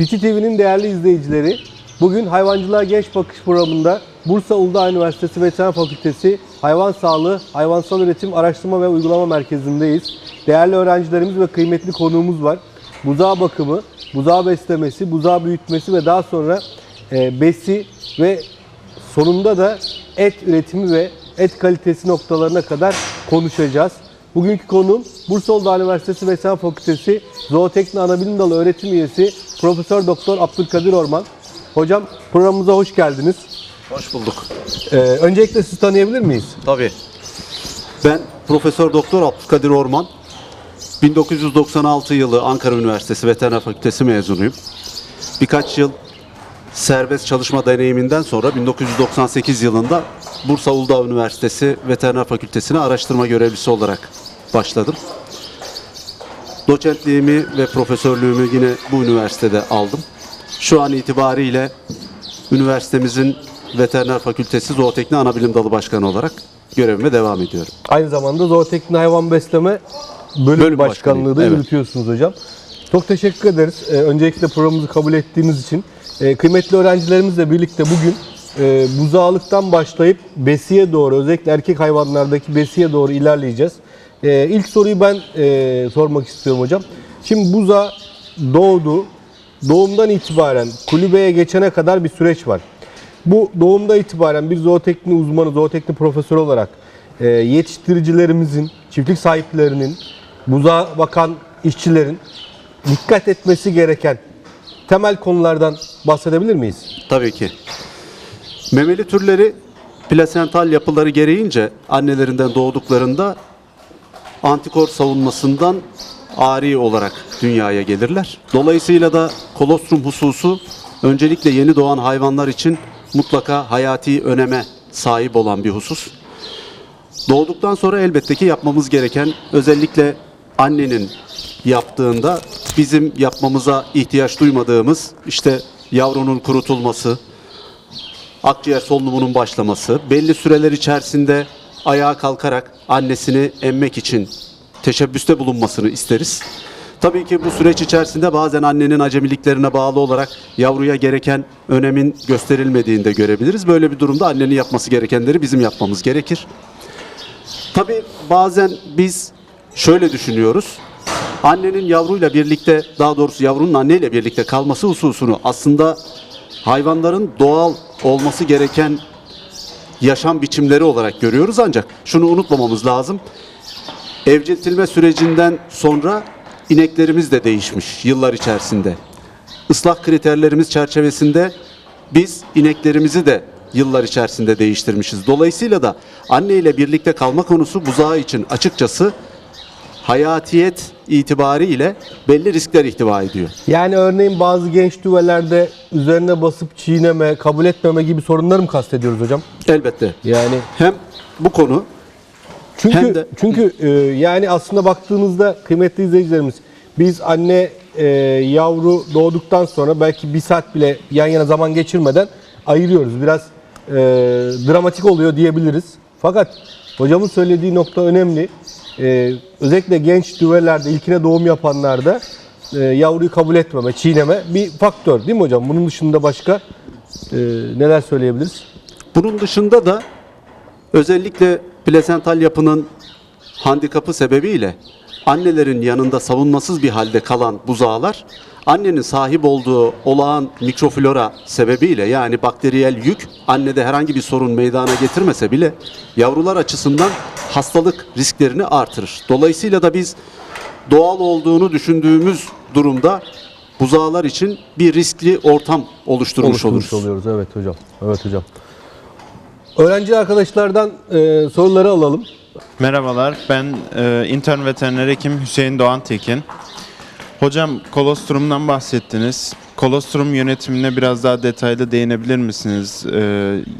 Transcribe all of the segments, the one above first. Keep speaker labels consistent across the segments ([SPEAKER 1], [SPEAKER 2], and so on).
[SPEAKER 1] Çiftçi TV'nin değerli izleyicileri, bugün Hayvancılığa Genç Bakış programında Bursa Uludağ Üniversitesi Veteriner Fakültesi Hayvan Sağlığı, Hayvansal Üretim Araştırma ve Uygulama Merkezi'ndeyiz. Değerli öğrencilerimiz ve kıymetli konuğumuz var. Buzağı bakımı, buzağı beslemesi, buzağı büyütmesi ve daha sonra e, besi ve sonunda da et üretimi ve et kalitesi noktalarına kadar konuşacağız. Bugünkü konuğum Bursa Uludağ Üniversitesi Veteriner Fakültesi Zootekni Anabilim Dalı öğretim üyesi Profesör Doktor Abdülkadir Orman. Hocam programımıza hoş geldiniz.
[SPEAKER 2] Hoş bulduk.
[SPEAKER 1] Ee, öncelikle sizi tanıyabilir miyiz?
[SPEAKER 2] Tabii. Ben Profesör Doktor Abdülkadir Orman. 1996 yılı Ankara Üniversitesi Veteriner Fakültesi mezunuyum. Birkaç yıl serbest çalışma deneyiminden sonra 1998 yılında Bursa Uludağ Üniversitesi Veteriner Fakültesine araştırma görevlisi olarak başladım. Doçentliğimi ve profesörlüğümü yine bu üniversitede aldım. Şu an itibariyle üniversitemizin Veteriner Fakültesi Zootekni Anabilim Dalı Başkanı olarak görevime devam ediyorum.
[SPEAKER 1] Aynı zamanda Zootekni Hayvan Besleme Bölüm,
[SPEAKER 2] Bölüm
[SPEAKER 1] Başkanlığı da
[SPEAKER 2] evet.
[SPEAKER 1] yürütüyorsunuz hocam. Çok teşekkür ederiz. Ee, öncelikle programımızı kabul ettiğiniz için. Ee, kıymetli öğrencilerimizle birlikte bugün e, buzağlıktan başlayıp besiye doğru, özellikle erkek hayvanlardaki besiye doğru ilerleyeceğiz. Ee, ilk soruyu ben e, sormak istiyorum hocam. Şimdi buza doğdu, doğumdan itibaren kulübeye geçene kadar bir süreç var. Bu doğumda itibaren bir zootekni uzmanı, zootekni profesörü olarak e, yetiştiricilerimizin, çiftlik sahiplerinin, buzağa bakan işçilerin dikkat etmesi gereken temel konulardan bahsedebilir miyiz?
[SPEAKER 2] Tabii ki. Memeli türleri plasental yapıları gereğince annelerinden doğduklarında antikor savunmasından ari olarak dünyaya gelirler. Dolayısıyla da kolostrum hususu öncelikle yeni doğan hayvanlar için mutlaka hayati öneme sahip olan bir husus. Doğduktan sonra elbette ki yapmamız gereken özellikle annenin yaptığında bizim yapmamıza ihtiyaç duymadığımız işte yavrunun kurutulması, akciğer solunumunun başlaması, belli süreler içerisinde ayağa kalkarak annesini emmek için teşebbüste bulunmasını isteriz. Tabii ki bu süreç içerisinde bazen annenin acemiliklerine bağlı olarak yavruya gereken önemin gösterilmediğini de görebiliriz. Böyle bir durumda annenin yapması gerekenleri bizim yapmamız gerekir. Tabii bazen biz şöyle düşünüyoruz. Annenin yavruyla birlikte, daha doğrusu yavrunun anneyle birlikte kalması hususunu aslında hayvanların doğal olması gereken yaşam biçimleri olarak görüyoruz ancak şunu unutmamamız lazım. Evciltilme sürecinden sonra ineklerimiz de değişmiş yıllar içerisinde. Islah kriterlerimiz çerçevesinde biz ineklerimizi de yıllar içerisinde değiştirmişiz. Dolayısıyla da anne ile birlikte kalma konusu buzağı için açıkçası hayatiyet itibariyle belli riskler ihtiva ediyor.
[SPEAKER 1] Yani örneğin bazı genç düvelerde üzerine basıp çiğneme, kabul etmeme gibi sorunları mı kastediyoruz hocam?
[SPEAKER 2] Elbette.
[SPEAKER 1] Yani
[SPEAKER 2] Hem bu konu
[SPEAKER 1] Çünkü
[SPEAKER 2] Hem de-
[SPEAKER 1] çünkü e, yani aslında baktığınızda kıymetli izleyicilerimiz biz anne e, yavru doğduktan sonra belki bir saat bile yan yana zaman geçirmeden ayırıyoruz. Biraz e, dramatik oluyor diyebiliriz. Fakat hocamın söylediği nokta önemli. E, özellikle genç düvelerde ilkine doğum yapanlarda e, yavruyu kabul etmeme, çiğneme bir faktör değil mi hocam? Bunun dışında başka e, neler söyleyebiliriz?
[SPEAKER 2] Bunun dışında da özellikle plasental yapının handikapı sebebiyle annelerin yanında savunmasız bir halde kalan buzağlar annenin sahip olduğu olağan mikroflora sebebiyle yani bakteriyel yük annede herhangi bir sorun meydana getirmese bile yavrular açısından hastalık risklerini artırır. Dolayısıyla da biz doğal olduğunu düşündüğümüz durumda buzağlar için bir riskli ortam oluşturmuş,
[SPEAKER 1] oluşturmuş
[SPEAKER 2] oluruz.
[SPEAKER 1] oluyoruz. Evet hocam. Evet hocam. Öğrenci arkadaşlardan e, soruları alalım.
[SPEAKER 3] Merhabalar, ben e, intern veteriner hekim Hüseyin Doğan Tekin. Hocam kolostrumdan bahsettiniz. Kolostrum yönetimine biraz daha detaylı değinebilir misiniz? E,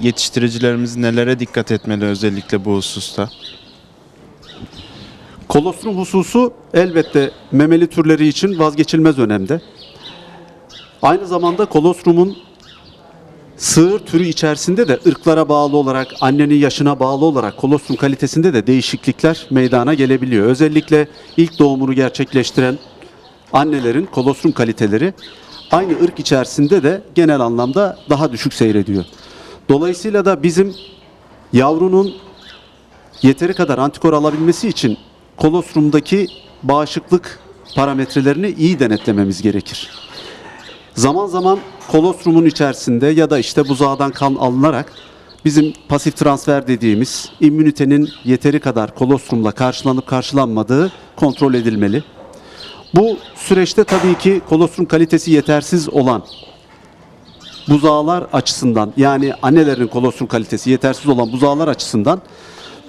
[SPEAKER 3] yetiştiricilerimiz nelere dikkat etmeli özellikle bu hususta?
[SPEAKER 2] Kolostrum hususu elbette memeli türleri için vazgeçilmez önemde. Aynı zamanda kolostrumun sığır türü içerisinde de ırklara bağlı olarak, annenin yaşına bağlı olarak kolostrum kalitesinde de değişiklikler meydana gelebiliyor. Özellikle ilk doğumunu gerçekleştiren annelerin kolostrum kaliteleri aynı ırk içerisinde de genel anlamda daha düşük seyrediyor. Dolayısıyla da bizim yavrunun yeteri kadar antikor alabilmesi için kolostrumdaki bağışıklık parametrelerini iyi denetlememiz gerekir. Zaman zaman kolostrumun içerisinde ya da işte buzağdan kan alınarak bizim pasif transfer dediğimiz immünitenin yeteri kadar kolostrumla karşılanıp karşılanmadığı kontrol edilmeli. Bu süreçte tabii ki kolostrum kalitesi yetersiz olan buzağlar açısından yani annelerin kolostrum kalitesi yetersiz olan buzağlar açısından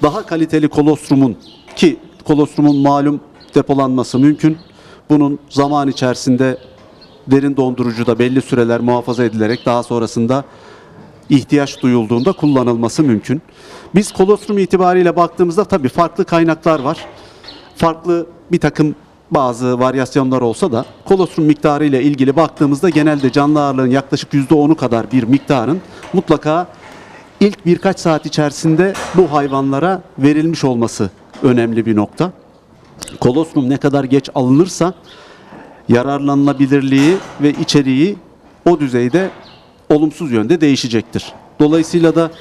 [SPEAKER 2] daha kaliteli kolostrumun ki kolostrumun malum depolanması mümkün. Bunun zaman içerisinde derin dondurucuda belli süreler muhafaza edilerek daha sonrasında ihtiyaç duyulduğunda kullanılması mümkün. Biz kolostrum itibariyle baktığımızda tabii farklı kaynaklar var. Farklı bir takım bazı varyasyonlar olsa da kolostrum miktarı ile ilgili baktığımızda genelde canlı ağırlığın yaklaşık %10'u kadar bir miktarın mutlaka ilk birkaç saat içerisinde bu hayvanlara verilmiş olması önemli bir nokta. Kolostrum ne kadar geç alınırsa yararlanılabilirliği ve içeriği o düzeyde olumsuz yönde değişecektir. Dolayısıyla da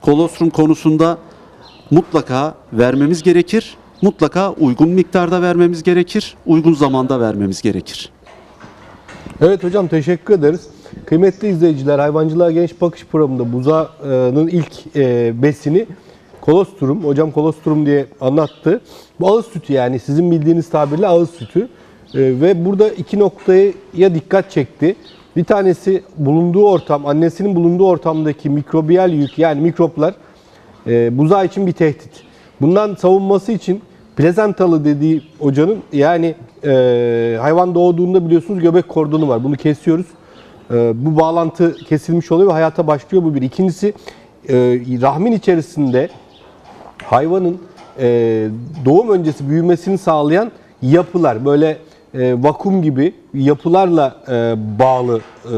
[SPEAKER 2] kolostrum konusunda mutlaka vermemiz gerekir. Mutlaka uygun miktarda vermemiz gerekir. Uygun zamanda vermemiz gerekir.
[SPEAKER 1] Evet hocam teşekkür ederiz. Kıymetli izleyiciler Hayvancılığa Genç Bakış programında buzağının ilk e, besini kolostrum. Hocam kolostrum diye anlattı. Bu ağız sütü yani sizin bildiğiniz tabirle ağız sütü. E, ve burada iki noktaya dikkat çekti. Bir tanesi bulunduğu ortam, annesinin bulunduğu ortamdaki mikrobiyal yük yani mikroplar e, buzağı için bir tehdit. Bundan savunması için plezantalı dediği hocanın yani e, hayvan doğduğunda biliyorsunuz göbek kordonu var. Bunu kesiyoruz. E, bu bağlantı kesilmiş oluyor ve hayata başlıyor bu bir. İkincisi e, rahmin içerisinde hayvanın e, doğum öncesi büyümesini sağlayan yapılar böyle e, vakum gibi yapılarla e, bağlı e,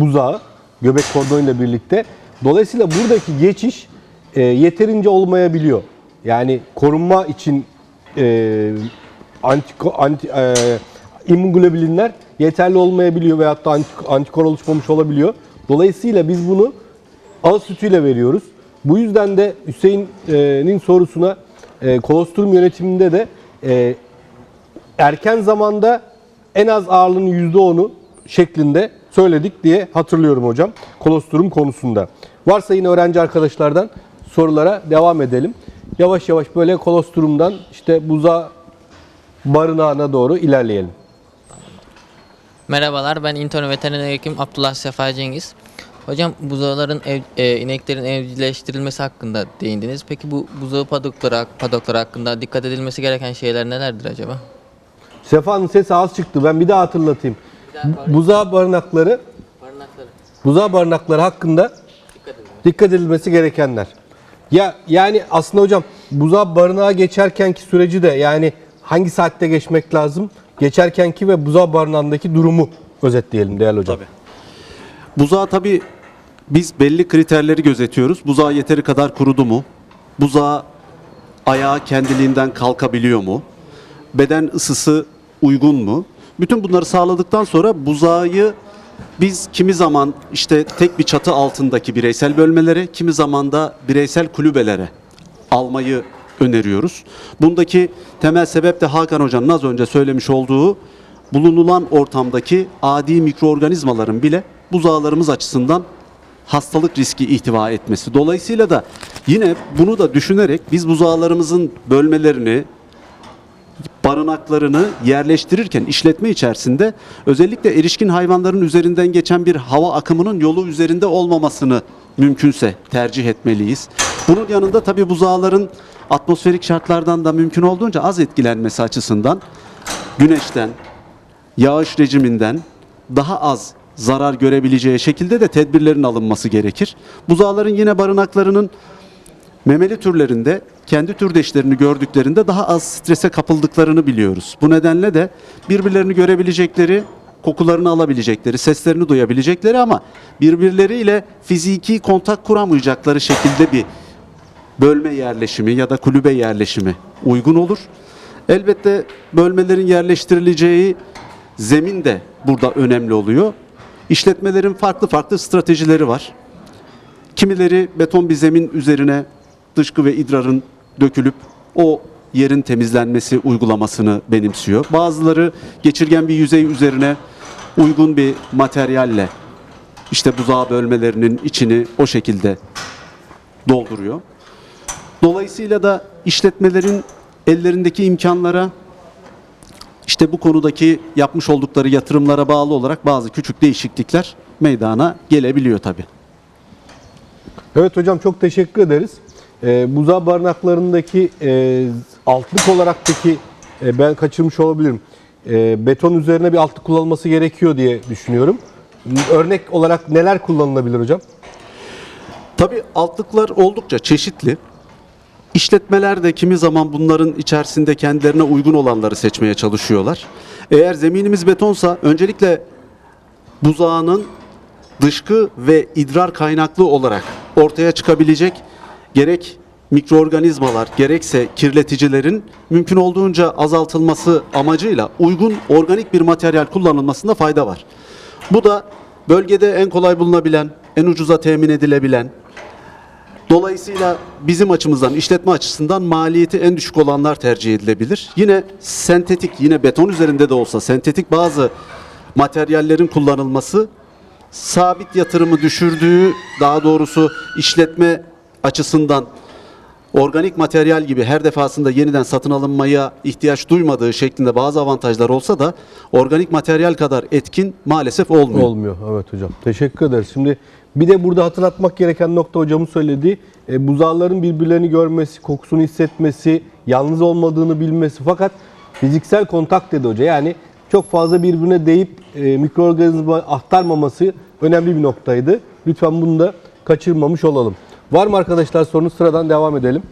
[SPEAKER 1] buzağı göbek kordonuyla birlikte. Dolayısıyla buradaki geçiş e, yeterince olmayabiliyor. Yani korunma için e, antiko, anti, e, immunglobulinler yeterli olmayabiliyor veyahut da antik- antikor oluşmamış olabiliyor. Dolayısıyla biz bunu ağız sütüyle veriyoruz. Bu yüzden de Hüseyin'in sorusuna e, kolostrum yönetiminde de e, erken zamanda en az ağırlığının %10'u şeklinde söyledik diye hatırlıyorum hocam kolostrum konusunda. Varsa yine öğrenci arkadaşlardan sorulara devam edelim. Yavaş yavaş böyle kolostrumdan işte buza barınağına doğru ilerleyelim.
[SPEAKER 4] Merhabalar, ben intern veteriner hekim Abdullah Sefa Cengiz. Hocam buzağların, ev, e, ineklerin evcilleştirilmesi hakkında değindiniz. Peki bu buzağı padokları, padokları hakkında dikkat edilmesi gereken şeyler nelerdir acaba?
[SPEAKER 1] Sefa'nın sesi az çıktı. Ben bir daha hatırlatayım. Buzağı barınakları,
[SPEAKER 4] Barınakları.
[SPEAKER 1] buzağı barınakları hakkında
[SPEAKER 4] Dikkat edin.
[SPEAKER 1] dikkat edilmesi gerekenler. Ya yani aslında hocam buzağı barınağa geçerkenki süreci de yani hangi saatte geçmek lazım? Geçerkenki ve buzağı barınağındaki durumu özetleyelim değerli hocam.
[SPEAKER 2] Tabii. Buzağı tabii biz belli kriterleri gözetiyoruz. Buzağı yeteri kadar kurudu mu? Buzağı ayağı kendiliğinden kalkabiliyor mu? Beden ısısı uygun mu? Bütün bunları sağladıktan sonra buzağı biz kimi zaman işte tek bir çatı altındaki bireysel bölmelere, kimi zaman da bireysel kulübelere almayı öneriyoruz. Bundaki temel sebep de Hakan Hoca'nın az önce söylemiş olduğu bulunulan ortamdaki adi mikroorganizmaların bile buzağlarımız açısından hastalık riski ihtiva etmesi. Dolayısıyla da yine bunu da düşünerek biz buzağlarımızın bölmelerini, barınaklarını yerleştirirken işletme içerisinde özellikle erişkin hayvanların üzerinden geçen bir hava akımının yolu üzerinde olmamasını mümkünse tercih etmeliyiz. Bunun yanında tabi buzağların atmosferik şartlardan da mümkün olduğunca az etkilenmesi açısından güneşten, yağış rejiminden daha az zarar görebileceği şekilde de tedbirlerin alınması gerekir. Buzağların yine barınaklarının memeli türlerinde kendi türdeşlerini gördüklerinde daha az strese kapıldıklarını biliyoruz. Bu nedenle de birbirlerini görebilecekleri, kokularını alabilecekleri, seslerini duyabilecekleri ama birbirleriyle fiziki kontak kuramayacakları şekilde bir bölme yerleşimi ya da kulübe yerleşimi uygun olur. Elbette bölmelerin yerleştirileceği zemin de burada önemli oluyor. İşletmelerin farklı farklı stratejileri var. Kimileri beton bir zemin üzerine dışkı ve idrarın dökülüp o yerin temizlenmesi uygulamasını benimsiyor. Bazıları geçirgen bir yüzey üzerine uygun bir materyalle işte buzağı bölmelerinin içini o şekilde dolduruyor. Dolayısıyla da işletmelerin ellerindeki imkanlara işte bu konudaki yapmış oldukları yatırımlara bağlı olarak bazı küçük değişiklikler meydana gelebiliyor tabii.
[SPEAKER 1] Evet hocam çok teşekkür ederiz. Ee, buzağı barınaklarındaki e, altlık olarak peki e, ben kaçırmış olabilirim. E, beton üzerine bir altlık kullanılması gerekiyor diye düşünüyorum. Örnek olarak neler kullanılabilir hocam?
[SPEAKER 2] Tabii altlıklar oldukça çeşitli. İşletmeler de kimi zaman bunların içerisinde kendilerine uygun olanları seçmeye çalışıyorlar. Eğer zeminimiz betonsa öncelikle buzağının dışkı ve idrar kaynaklı olarak ortaya çıkabilecek gerek mikroorganizmalar gerekse kirleticilerin mümkün olduğunca azaltılması amacıyla uygun organik bir materyal kullanılmasında fayda var. Bu da bölgede en kolay bulunabilen, en ucuza temin edilebilen, Dolayısıyla bizim açımızdan, işletme açısından maliyeti en düşük olanlar tercih edilebilir. Yine sentetik, yine beton üzerinde de olsa sentetik bazı materyallerin kullanılması sabit yatırımı düşürdüğü, daha doğrusu işletme açısından organik materyal gibi her defasında yeniden satın alınmaya ihtiyaç duymadığı şeklinde bazı avantajlar olsa da organik materyal kadar etkin maalesef olmuyor.
[SPEAKER 1] Olmuyor. Evet hocam. Teşekkür ederiz. Şimdi bir de burada hatırlatmak gereken nokta hocamın söylediği e, buzağların birbirlerini görmesi, kokusunu hissetmesi, yalnız olmadığını bilmesi fakat fiziksel kontak dedi hoca. Yani çok fazla birbirine değip e, mikroorganizma aktarmaması önemli bir noktaydı. Lütfen bunu da kaçırmamış olalım. Var mı arkadaşlar sorunuz? Sıradan devam edelim.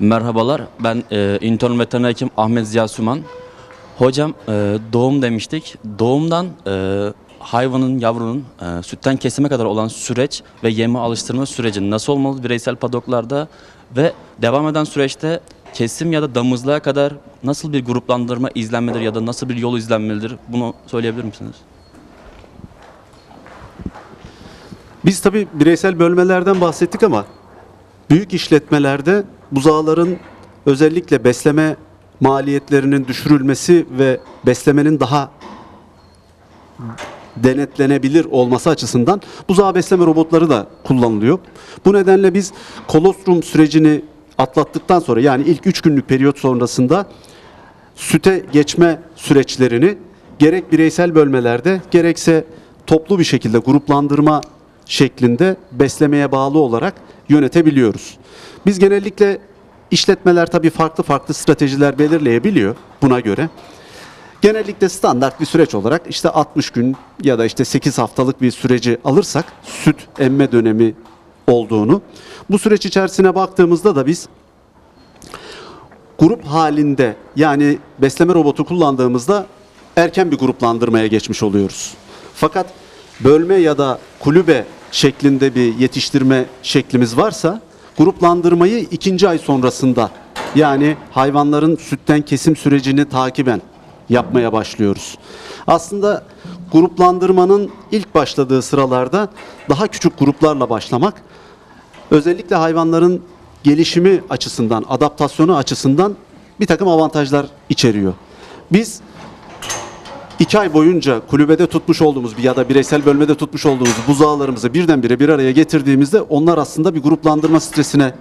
[SPEAKER 5] Merhabalar, ben e, intern veteriner hekim Ahmet Ziya Süman. Hocam e, doğum demiştik. Doğumdan e, hayvanın, yavrunun e, sütten kesime kadar olan süreç ve yeme alıştırma süreci nasıl olmalı bireysel padoklarda ve devam eden süreçte kesim ya da damızlığa kadar nasıl bir gruplandırma izlenmelidir ya da nasıl bir yol izlenmelidir bunu söyleyebilir misiniz?
[SPEAKER 2] Biz tabii bireysel bölmelerden bahsettik ama büyük işletmelerde buzağların özellikle besleme maliyetlerinin düşürülmesi ve beslemenin daha denetlenebilir olması açısından buzağı besleme robotları da kullanılıyor. Bu nedenle biz kolostrum sürecini atlattıktan sonra yani ilk 3 günlük periyot sonrasında süte geçme süreçlerini gerek bireysel bölmelerde gerekse toplu bir şekilde gruplandırma şeklinde beslemeye bağlı olarak yönetebiliyoruz. Biz genellikle işletmeler tabii farklı farklı stratejiler belirleyebiliyor buna göre. Genellikle standart bir süreç olarak işte 60 gün ya da işte 8 haftalık bir süreci alırsak süt emme dönemi olduğunu bu süreç içerisine baktığımızda da biz grup halinde yani besleme robotu kullandığımızda erken bir gruplandırmaya geçmiş oluyoruz. Fakat bölme ya da kulübe şeklinde bir yetiştirme şeklimiz varsa gruplandırmayı ikinci ay sonrasında yani hayvanların sütten kesim sürecini takiben yapmaya başlıyoruz. Aslında gruplandırmanın ilk başladığı sıralarda daha küçük gruplarla başlamak özellikle hayvanların gelişimi açısından, adaptasyonu açısından bir takım avantajlar içeriyor. Biz iki ay boyunca kulübede tutmuş olduğumuz bir ya da bireysel bölmede tutmuş olduğumuz buzağlarımızı birdenbire bir araya getirdiğimizde onlar aslında bir gruplandırma stresine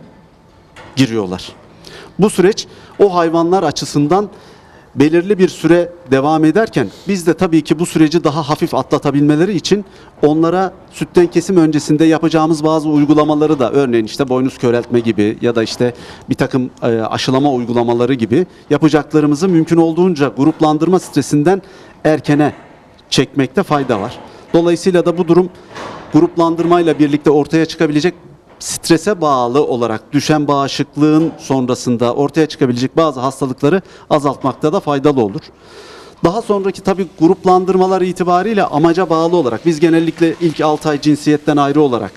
[SPEAKER 2] giriyorlar. Bu süreç o hayvanlar açısından belirli bir süre devam ederken biz de tabii ki bu süreci daha hafif atlatabilmeleri için onlara sütten kesim öncesinde yapacağımız bazı uygulamaları da örneğin işte boynuz köreltme gibi ya da işte bir takım e, aşılama uygulamaları gibi yapacaklarımızı mümkün olduğunca gruplandırma stresinden erkene çekmekte fayda var. Dolayısıyla da bu durum gruplandırmayla birlikte ortaya çıkabilecek strese bağlı olarak düşen bağışıklığın sonrasında ortaya çıkabilecek bazı hastalıkları azaltmakta da faydalı olur. Daha sonraki tabi gruplandırmalar itibariyle amaca bağlı olarak biz genellikle ilk 6 ay cinsiyetten ayrı olarak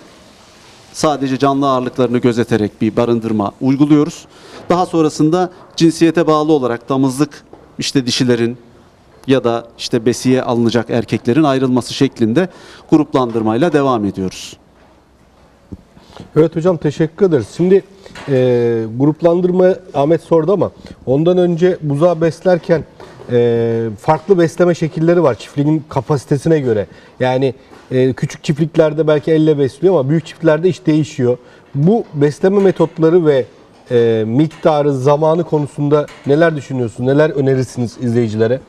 [SPEAKER 2] sadece canlı ağırlıklarını gözeterek bir barındırma uyguluyoruz. Daha sonrasında cinsiyete bağlı olarak damızlık işte dişilerin ya da işte besiye alınacak erkeklerin ayrılması şeklinde gruplandırmayla devam ediyoruz.
[SPEAKER 1] Evet hocam teşekkür ederiz. Şimdi e, gruplandırma Ahmet sordu ama ondan önce buzağı beslerken e, farklı besleme şekilleri var çiftliğin kapasitesine göre. Yani e, küçük çiftliklerde belki elle besliyor ama büyük çiftliklerde iş değişiyor. Bu besleme metotları ve e, miktarı, zamanı konusunda neler düşünüyorsunuz? Neler önerirsiniz izleyicilere?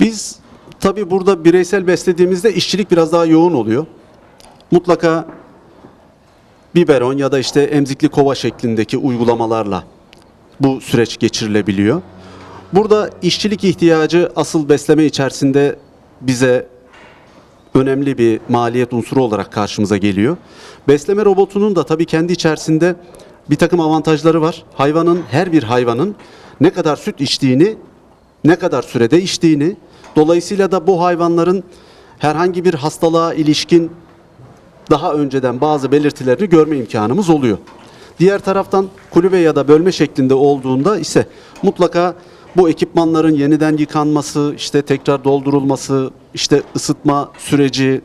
[SPEAKER 2] Biz tabii burada bireysel beslediğimizde işçilik biraz daha yoğun oluyor. Mutlaka biberon ya da işte emzikli kova şeklindeki uygulamalarla bu süreç geçirilebiliyor. Burada işçilik ihtiyacı asıl besleme içerisinde bize önemli bir maliyet unsuru olarak karşımıza geliyor. Besleme robotunun da tabii kendi içerisinde bir takım avantajları var. Hayvanın her bir hayvanın ne kadar süt içtiğini, ne kadar sürede içtiğini, dolayısıyla da bu hayvanların herhangi bir hastalığa ilişkin daha önceden bazı belirtilerini görme imkanımız oluyor. Diğer taraftan kulübe ya da bölme şeklinde olduğunda ise mutlaka bu ekipmanların yeniden yıkanması, işte tekrar doldurulması, işte ısıtma süreci,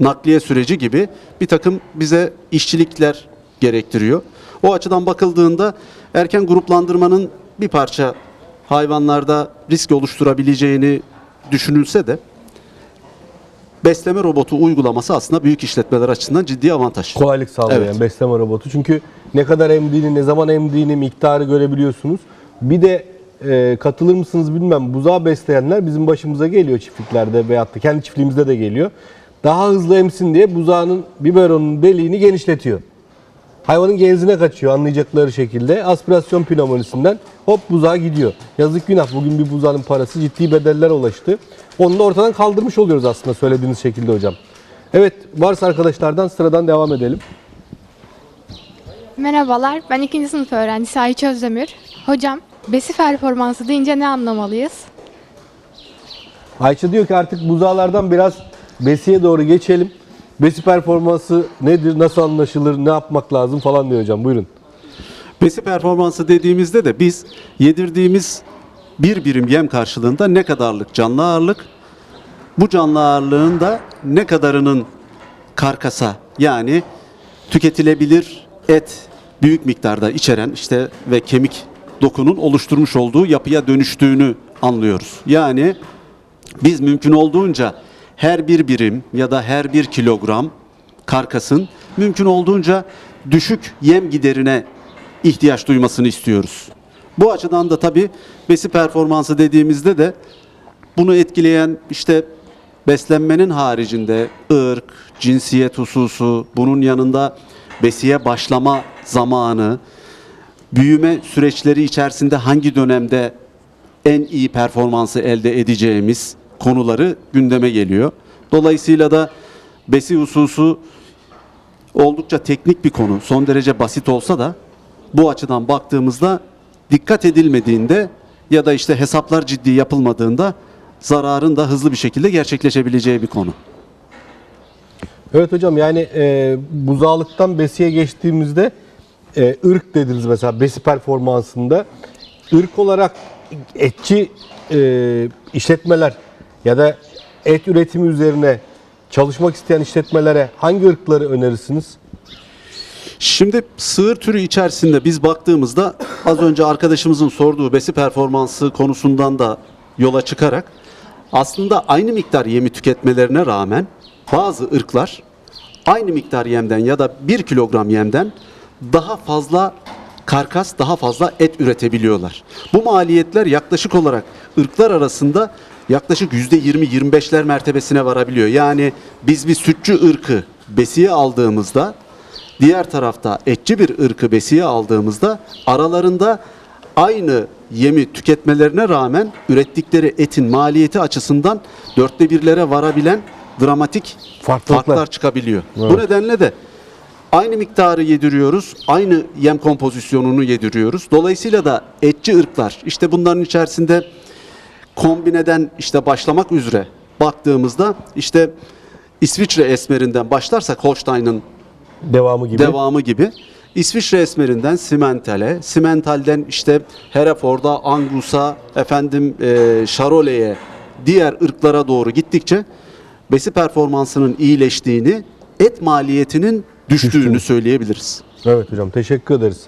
[SPEAKER 2] nakliye süreci gibi bir takım bize işçilikler gerektiriyor. O açıdan bakıldığında erken gruplandırmanın bir parça hayvanlarda risk oluşturabileceğini düşünülse de besleme robotu uygulaması aslında büyük işletmeler açısından ciddi avantaj.
[SPEAKER 1] Kolaylık sağlıyor
[SPEAKER 2] Evet.
[SPEAKER 1] yani besleme robotu. Çünkü ne kadar emdiğini, ne zaman emdiğini, miktarı görebiliyorsunuz. Bir de e, katılır mısınız bilmem buzağı besleyenler bizim başımıza geliyor çiftliklerde veyahut da kendi çiftliğimizde de geliyor. Daha hızlı emsin diye buzağının biberonun deliğini genişletiyor. Hayvanın genzine kaçıyor anlayacakları şekilde. Aspirasyon pneumonisinden hop buzağa gidiyor. Yazık günah bugün bir buzağın parası ciddi bedeller ulaştı. Onu da ortadan kaldırmış oluyoruz aslında söylediğiniz şekilde hocam. Evet varsa arkadaşlardan sıradan devam edelim.
[SPEAKER 6] Merhabalar, ben ikinci sınıf öğrencisi Ayça Özdemir. Hocam, besi performansı deyince ne anlamalıyız?
[SPEAKER 1] Ayça diyor ki artık buzağlardan biraz besiye doğru geçelim. Besi performansı nedir, nasıl anlaşılır, ne yapmak lazım falan diyor hocam. Buyurun.
[SPEAKER 2] Besi performansı dediğimizde de biz yedirdiğimiz bir birim yem karşılığında ne kadarlık canlı ağırlık, bu canlı ağırlığın da ne kadarının karkasa yani tüketilebilir et büyük miktarda içeren işte ve kemik dokunun oluşturmuş olduğu yapıya dönüştüğünü anlıyoruz. Yani biz mümkün olduğunca her bir birim ya da her bir kilogram karkasın mümkün olduğunca düşük yem giderine ihtiyaç duymasını istiyoruz. Bu açıdan da tabii besi performansı dediğimizde de bunu etkileyen işte beslenmenin haricinde ırk, cinsiyet hususu, bunun yanında besiye başlama zamanı, büyüme süreçleri içerisinde hangi dönemde en iyi performansı elde edeceğimiz konuları gündeme geliyor. Dolayısıyla da besi hususu oldukça teknik bir konu. Son derece basit olsa da bu açıdan baktığımızda dikkat edilmediğinde ya da işte hesaplar ciddi yapılmadığında zararın da hızlı bir şekilde gerçekleşebileceği bir konu.
[SPEAKER 1] Evet hocam yani e, buzağlıktan besiye geçtiğimizde e, ırk dediniz mesela besi performansında. ırk olarak etçi e, işletmeler ya da et üretimi üzerine çalışmak isteyen işletmelere hangi ırkları önerirsiniz?
[SPEAKER 2] Şimdi sığır türü içerisinde biz baktığımızda az önce arkadaşımızın sorduğu besi performansı konusundan da yola çıkarak aslında aynı miktar yemi tüketmelerine rağmen bazı ırklar aynı miktar yemden ya da 1 kilogram yemden daha fazla karkas daha fazla et üretebiliyorlar. Bu maliyetler yaklaşık olarak ırklar arasında yaklaşık %20-25'ler mertebesine varabiliyor. Yani biz bir sütçü ırkı besiye aldığımızda Diğer tarafta etçi bir ırkı besiye aldığımızda aralarında aynı yemi tüketmelerine rağmen ürettikleri etin maliyeti açısından dörtte birlere varabilen dramatik
[SPEAKER 1] Farklılıklar.
[SPEAKER 2] farklar çıkabiliyor. Bu
[SPEAKER 1] Evet.
[SPEAKER 2] nedenle de aynı miktarı yediriyoruz, aynı yem kompozisyonunu yediriyoruz. Dolayısıyla da etçi ırklar, işte bunların içerisinde kombineden işte başlamak üzere baktığımızda işte İsviçre esmerinden başlarsak Holstein'ın
[SPEAKER 1] Devamı gibi.
[SPEAKER 2] devamı gibi İsviçre esmerinden Simmental'e, Simmental'den işte Hereford'a, Angus'a, efendim e, Charolaise'ye, diğer ırklara doğru gittikçe besi performansının iyileştiğini, et maliyetinin düştüğünü
[SPEAKER 1] Düştüğünü.
[SPEAKER 2] söyleyebiliriz.
[SPEAKER 1] Evet hocam teşekkür ederiz.